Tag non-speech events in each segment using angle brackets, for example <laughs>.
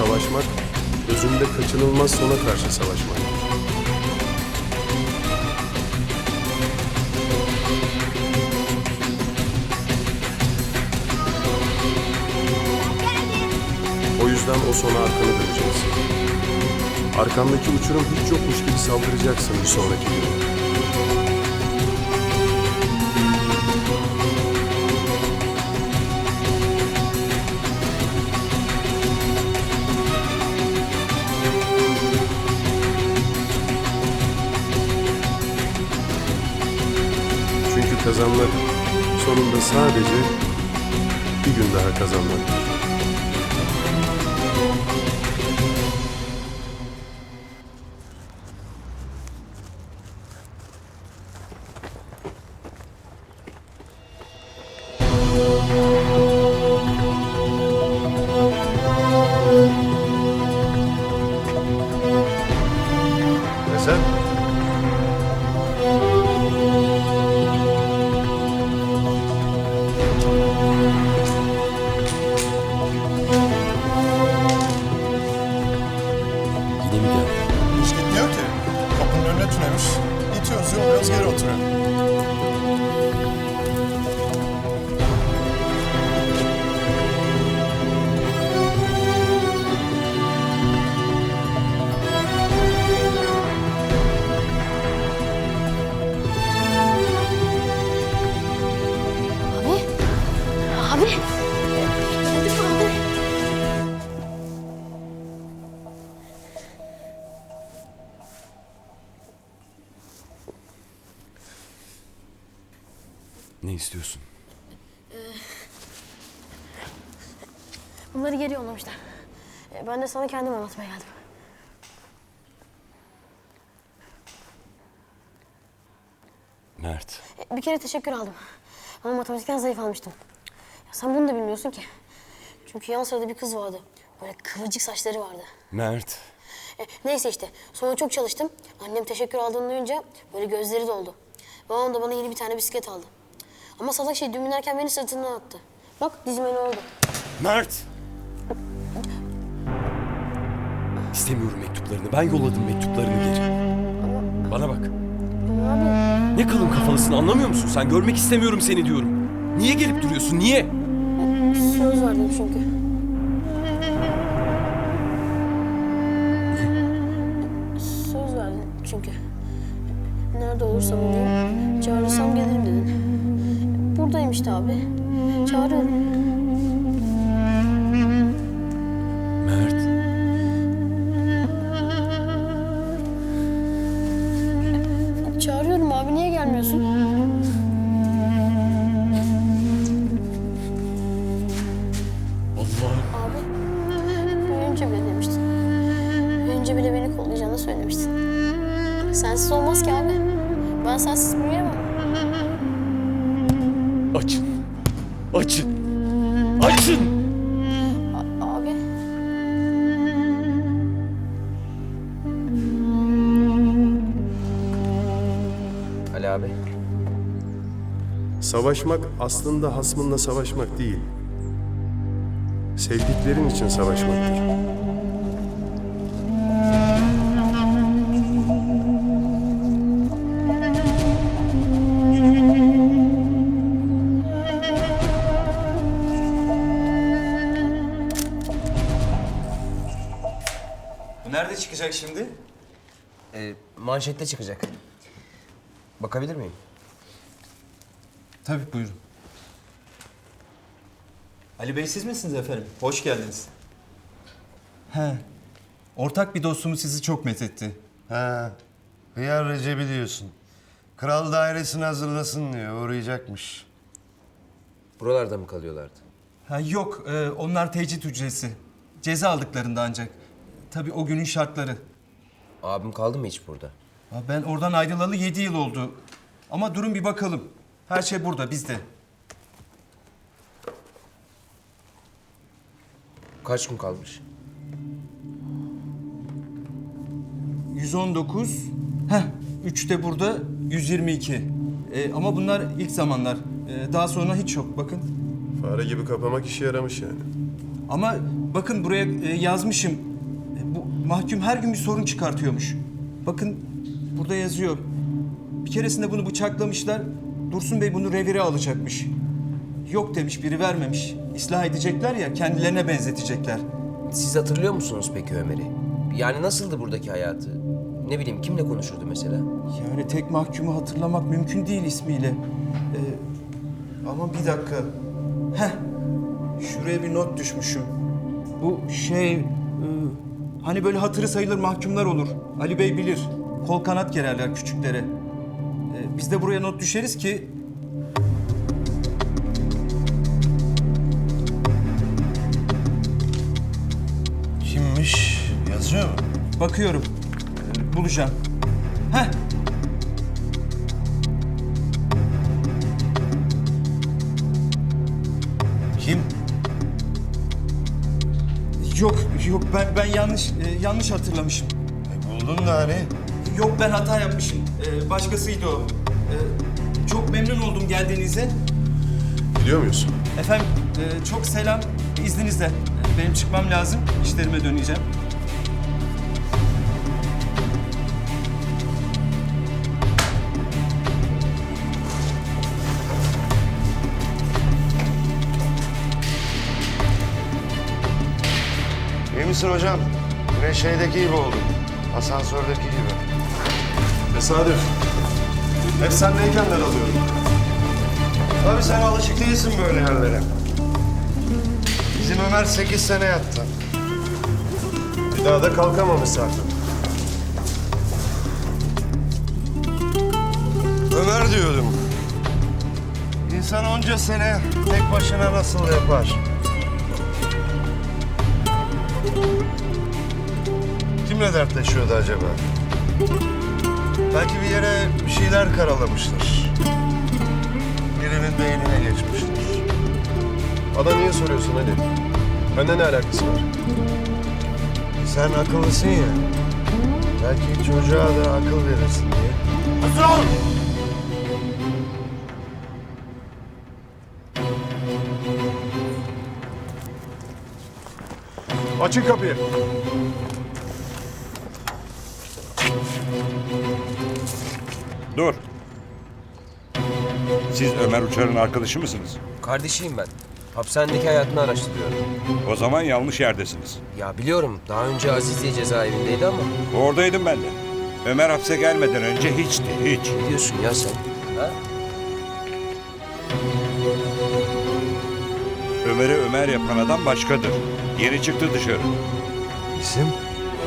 Savaşmak özünde kaçınılmaz sona karşı savaşmak. O yüzden o sona arkanı döneceksin. Arkandaki uçurum hiç yokmuş gibi saldıracaksın bir sonraki gün. Kazanmak sonunda sadece bir gün daha kazanmaktır. Tünemiş. İtiyoruz, yolluyoruz, geri oturuyor. İstiyorsun? Bunları geri yollamışlar. E, Ben de sana kendim anlatmaya geldim. Mert. E, Bir kere teşekkür aldım. Ama matematikten zayıf almıştım. Ya sen bunu da bilmiyorsun ki. Çünkü yan sırada bir kız vardı. Böyle kıvırcık saçları vardı. Mert. E, neyse işte. Sonra çok çalıştım. Annem teşekkür aldığını duyunca böyle gözleri doldu. Babam da bana yeni bir tane bisiklet aldı. Ama salak şey dün binerken beni sırtından attı. Bak dizime ne oldu? Mert! İstemiyorum mektuplarını. Ben yolladım mektuplarını geri. Bana bak. Abi Ne kalın kafalısın anlamıyor musun? Sen görmek istemiyorum seni diyorum. Niye gelip duruyorsun? Niye? söz verdim çünkü. Söz verdin çünkü. Nerede olursam olayım, çağırırsam gelirim dedin. İşte abi. Çağırıyorum. Mert. Çağırıyorum abi, niye gelmiyorsun? Allah. Abi, büyüyünce bile demiştin. Büyüyünce bile beni kollayacağını söylemiştin. Sensiz olmaz ki abi. Ben sensiz büyüyemem. Açın. Açın. Açın. A- abi. Ali abi. Savaşmak aslında hasmınla savaşmak değil. Sevdiklerin için savaşmaktır. Çıkacak şimdi? Ee, manşette çıkacak. Bakabilir miyim? Tabii buyurun. Ali Bey siz misiniz efendim? Hoş geldiniz. He. Ortak bir dostumuz sizi çok methetti. Ha, Hıyar Recep'i diyorsun. Kral dairesini hazırlasın diyor. Uğrayacakmış. Buralarda mı kalıyorlardı? Ha, yok, e, onlar tecrit hücresi. Ceza aldıklarında ancak. Tabii o günün şartları. Abim kaldı mı hiç burada? Ben oradan ayrılalı yedi yıl oldu. Ama durun bir bakalım. Her şey burada, bizde. Kaç gün kalmış? 119. Heh, 3 de burada 122. E, ama bunlar ilk zamanlar. E, daha sonra hiç yok bakın. Fare gibi kapamak işe yaramış yani. Ama bakın buraya e, yazmışım. Mahkum her gün bir sorun çıkartıyormuş. Bakın burada yazıyor. Bir keresinde bunu bıçaklamışlar. Dursun Bey bunu revire alacakmış. Yok demiş biri vermemiş. İslah edecekler ya kendilerine benzetecekler. Siz hatırlıyor musunuz peki Ömer'i? Yani nasıldı buradaki hayatı? Ne bileyim kimle konuşurdu mesela? Yani tek mahkumu hatırlamak mümkün değil ismiyle. Ee, ama bir dakika. Heh. Şuraya bir not düşmüşüm. Bu şey... e, hani böyle hatırı sayılır mahkumlar olur. Ali Bey bilir. Kol kanat gererler küçüklere. Ee, biz de buraya not düşeriz ki... Kimmiş? Yazıyor mu? Bakıyorum. Ee, bulacağım. Heh. Yok, ben ben yanlış e, yanlış hatırlamışım. E, buldun da hani. Yok ben hata yapmışım. Ee, başkasıydı o. Ee, çok memnun oldum geldiğinize. Biliyor muyuz? Efendim e, çok selam izninizle. E, Benim çıkmam lazım. İşlerime döneceğim. Misin hocam? Yine şeydeki gibi oldun. Asansördeki gibi. Tesadüf. Hep sendeyken ben alıyorum. Tabii sen alışık değilsin böyle yerlere. Bizim Ömer sekiz sene yattı. Bir daha da kalkamamış zaten. Ömer diyordum. İnsan onca sene tek başına nasıl yapar? Kimle dertleşiyordu acaba? Belki bir yere bir şeyler karalamıştır. Birinin beynine geçmiştir. Ada niye soruyorsun Ali? Bende ne alakası var? Sen akıllısın ya. Belki çocuğa da akıl verirsin diye. Hazır ol! Açın kapıyı. Dur. Siz Ömer Uçar'ın arkadaşı mısınız? Kardeşiyim ben. Hapishanedeki hayatını araştırıyorum. O zaman yanlış yerdesiniz. Ya biliyorum daha önce Aziz diye cezaevindeydi ama Oradaydım ben de. Ömer hapse gelmeden önce hiçti, hiç. ne diyorsun ya sen? Ha? Ömer'i Ömer yapan adam başkadır. Yeni çıktı dışarı. İsim?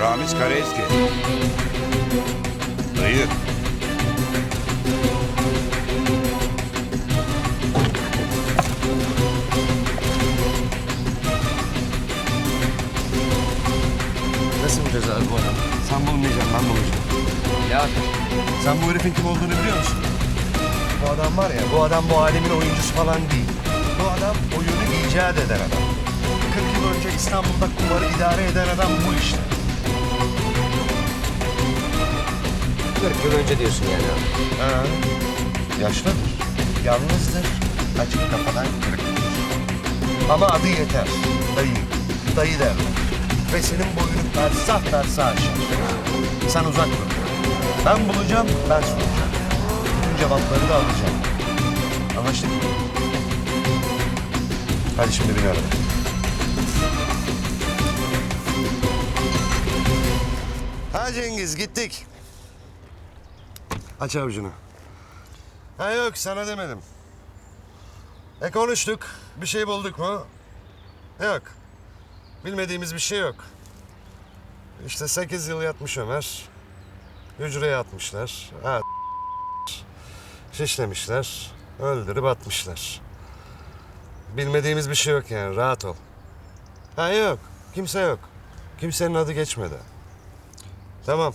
Ramiz Karaeski. Dayı. Nasıl bulacağız abi bu adamı? Sen bulmayacaksın, ben bulacağım. Ya Sen bu herifin kim olduğunu biliyor musun? Bu adam var ya, bu adam bu alemin oyuncusu falan değil. Bu adam oyunu icat eden adam. 40 yıl önce İstanbul'da kumarı idare eden adam bu işte. 40 yıl önce diyorsun yani abi. Ha. Yaşlıdır, yalnızdır, açık kafadan kırıktır. Ama adı yeter, dayı, dayı derler. Ve senin boyunu fersah fersah aşar. Sen uzak dur. Ben bulacağım, ben soracağım. Bütün cevapları da alacağım. Anlaştık mı? Hadi şimdi bir araba. Ha Cengiz gittik. Aç avucunu. Ha yok sana demedim. E konuştuk. Bir şey bulduk mu? Yok. Bilmediğimiz bir şey yok. İşte sekiz yıl yatmış Ömer. Hücreye atmışlar. Ha <laughs> işlemişler, öldürüp atmışlar. Bilmediğimiz bir şey yok yani, rahat ol. Ha yok, kimse yok. Kimsenin adı geçmedi. Tamam.